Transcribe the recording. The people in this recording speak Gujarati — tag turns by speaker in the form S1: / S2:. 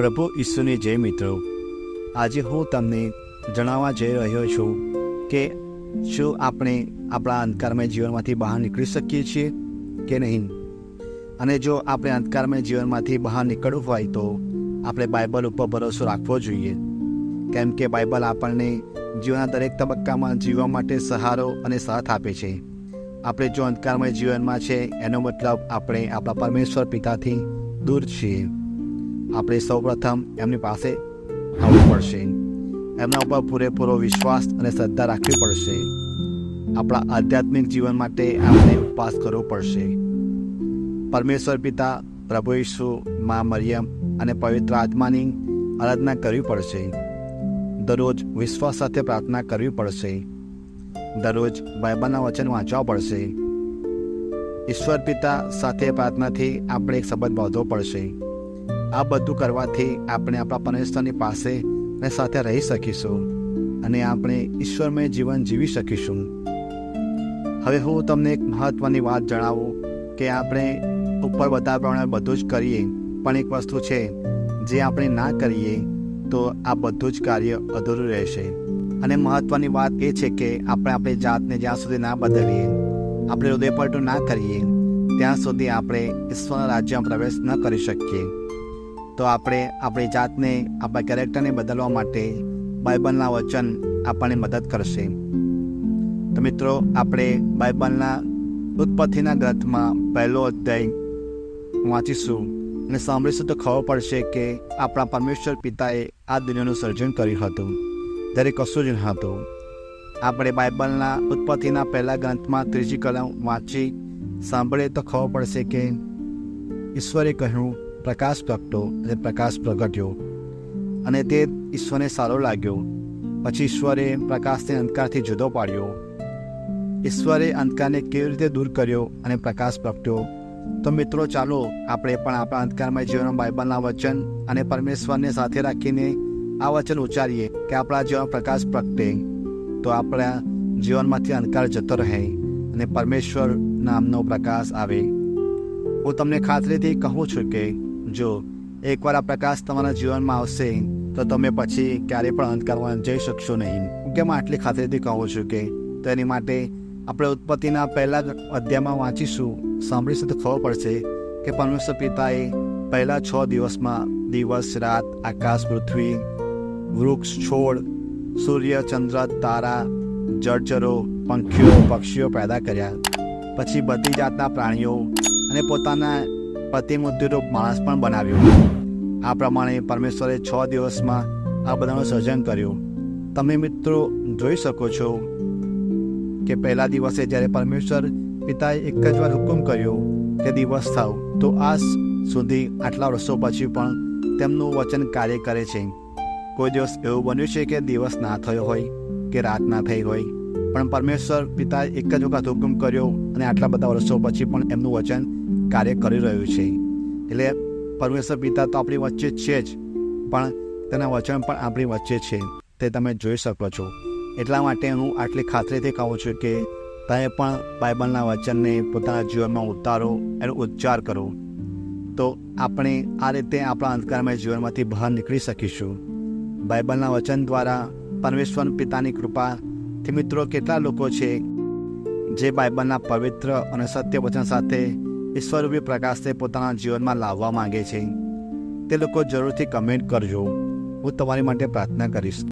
S1: પ્રભુ ઈસુની જય મિત્રો. આજે હું તમને જણાવવા જઈ રહ્યો છું કે શું આપણે આપણા અંધકારમય જીવનમાંથી બહાર નીકળી શકીએ છીએ કે નહીં? અને જો આપણે અંધકારમય જીવનમાંથી બહાર નીકળવું હોય તો આપણે બાઇબલ ઉપર ભરોસો રાખવો જોઈએ. કેમ કે બાઇબલ આપણને જીવનના દરેક તબક્કામાં જીવવા માટે સહારો અને સાથ આપે છે. આપણે જો અંધકારમય જીવનમાં છે, એનો મતલબ આપણે આપણા પરમેશ્વર પિતાથી દૂર છીએ. આપણે સૌપ્રથમ એમની પાસે આવવું પડશે. એમના ઉપર પૂરેપૂરો વિશ્વાસ અને શ્રદ્ધા રાખવી પડશે. આપણા આધ્યાત્મિક જીવન માટે આપણે ઉપવાસ કરવો પડશે. પરમેશ્વર પિતા, પ્રભુ ઈસુ, મા મરિયમ અને પવિત્ર આત્માની આરાધના કરવી પડશે. દરરોજ વિશ્વાસ સાથે પ્રાર્થના કરવી પડશે. દરરોજ બાઇબલના વચન વાંચવા પડશે. ઈશ્વર પિતા સાથે પ્રાર્થનાથી આપણે એક સંબંધ બાંધવો પડશે. આ બધું કરવાથી આપણે આપણા પરમેશ્વરની પાસે અને સાથે રહી શકીશું અને આપણે ઈશ્વરમય જીવન જીવી શકીશું. હવે હું તમને એક મહત્ત્વની વાત જણાવું કે આપણે ઉપર બતાવ્યા પ્રમાણે બધું જ કરીએ, પણ એક વસ્તુ છે, જે આપણે ના કરીએ તો આ બધું જ કાર્ય અધૂરું રહેશે. અને મહત્ત્વની વાત એ છે કે આપણે આપણી જાતને જ્યાં સુધી ના બદલીએ, આપણે હૃદયપલટું ના કરીએ, ત્યાં સુધી આપણે ઈશ્વરના રાજ્યમાં પ્રવેશ ન કરી શકીએ. તો આપણે આપણી જાતને, આપણા કેરેક્ટરને બદલવા માટે બાઇબલના વચન આપણને મદદ કરશે. તો મિત્રો, આપણે બાઇબલના ઉત્પત્તિના ગ્રંથમાં પહેલો અધ્યાય વાંચીશું અને સાંભળીશું તો ખબર પડશે કે આપણા પરમેશ્વર પિતાએ આ દુનિયાનું સર્જન કર્યું હતું. ત્યારે કશું જ ન હતું. આપણે બાઇબલના ઉત્પત્તિના પહેલા ગ્રંથમાં ત્રીજી કલમ વાંચી સાંભળીએ તો ખબર પડશે કે ઈશ્વરે કહ્યું પ્રકાશ પ્રગટો અને પ્રકાશ પ્રગટ્યો. અને તે ઈશ્વરને સારો લાગ્યો. પછી ઈશ્વરે પ્રકાશને અંધકારથી જુદો પાડ્યો. ઈશ્વરે અંધકારને કેવી રીતે દૂર કર્યો અને પ્રકાશ પ્રગટ્યો? તો મિત્રો, ચાલો આપણે પણ આપણા અંધકારમય જીવનમાં બાઇબલના વચન અને પરમેશ્વરને સાથે રાખીને આ વચન ઉચ્ચારીએ કે આપણા જીવનમાં પ્રકાશ પ્રગટે. તો આપણા જીવનમાંથી અંધકાર જતો રહે અને પરમેશ્વર નામનો પ્રકાશ આવે. હું તમને ખાતરીથી કહું છું કે જો એકવાર આ પ્રકાશ તમારા જીવનમાં આવશે, તો તમે પછી ક્યારેય પણ અંધકારમાં જઈ શકશો નહીં. કેમ આટલી ખાતરીથી કહું છું કે તો એની માટે આપણે ઉત્પત્તિના પહેલા અધ્યાયમાં વાંચીશું. સાંભળીશું તો ખબર પડશે કે પરમેશ્વર પિતાએ પહેલા છ દિવસમાં દિવસ, રાત, આકાશ, પૃથ્વી, વૃક્ષ, છોડ, સૂર્ય, ચંદ્ર, તારા, જળચરો, પંખીઓ, પક્ષીઓ પેદા કર્યા. પછી બધી જાતના પ્રાણીઓ અને પોતાના પ્રતિમૂર્તિરૂપ માણસ પણ બનાવ્યો. આ પ્રમાણે પરમેશ્વરે છ દિવસમાં આ બધાનું સર્જન કર્યું. તમે મિત્રો જોઈ શકો છો કે પહેલા દિવસે જ્યારે પરમેશ્વર પિતાએ એક જ વાર હુકમ કર્યો કે દિવસ થાવ. તો આજ સુધી આટલા વર્ષો પછી પણ તેમનું વચન કાર્ય કરે છે. કોઈ દિવસ એવું બન્યું છે કે દિવસ ના થયો હોય, કે રાત ના થઈ હોય. પણ પરમેશ્વર પિતાએ એક જ વખત હુકમ કર્યો અને આટલા બધા વર્ષો પછી પણ એમનું વચન કાર્ય કરી રહ્યું છે. એટલે પરમેશ્વર પિતા તો આપણી વચ્ચે છે જ, પણ તેના વચન પણ આપણી વચ્ચે છે. તે તમે જોઈ શકો છો. એટલા માટે હું આટલી ખાતરીથી કહું છું કે તમે પણ બાઇબલના વચનને પોતાના જીવનમાં ઉતારો, એનો ઉચ્ચાર કરો. તો આપણે આ રીતે આપણા અંધકારમય જીવનમાંથી બહાર નીકળી શકીશું. બાઇબલના વચન દ્વારા પરમેશ્વર પિતાની કૃપાથી મિત્રો કેટલા લોકો છે જે બાઇબલના પવિત્ર અને સત્ય વચન સાથે ઈશ્વરરૂપી પ્રકાશને પોતાના જીવનમાં લાવવા માંગે છે. તે લોકો જરૂરથી કમેન્ટ કરજો. હું તમારી માટે પ્રાર્થના કરીશ.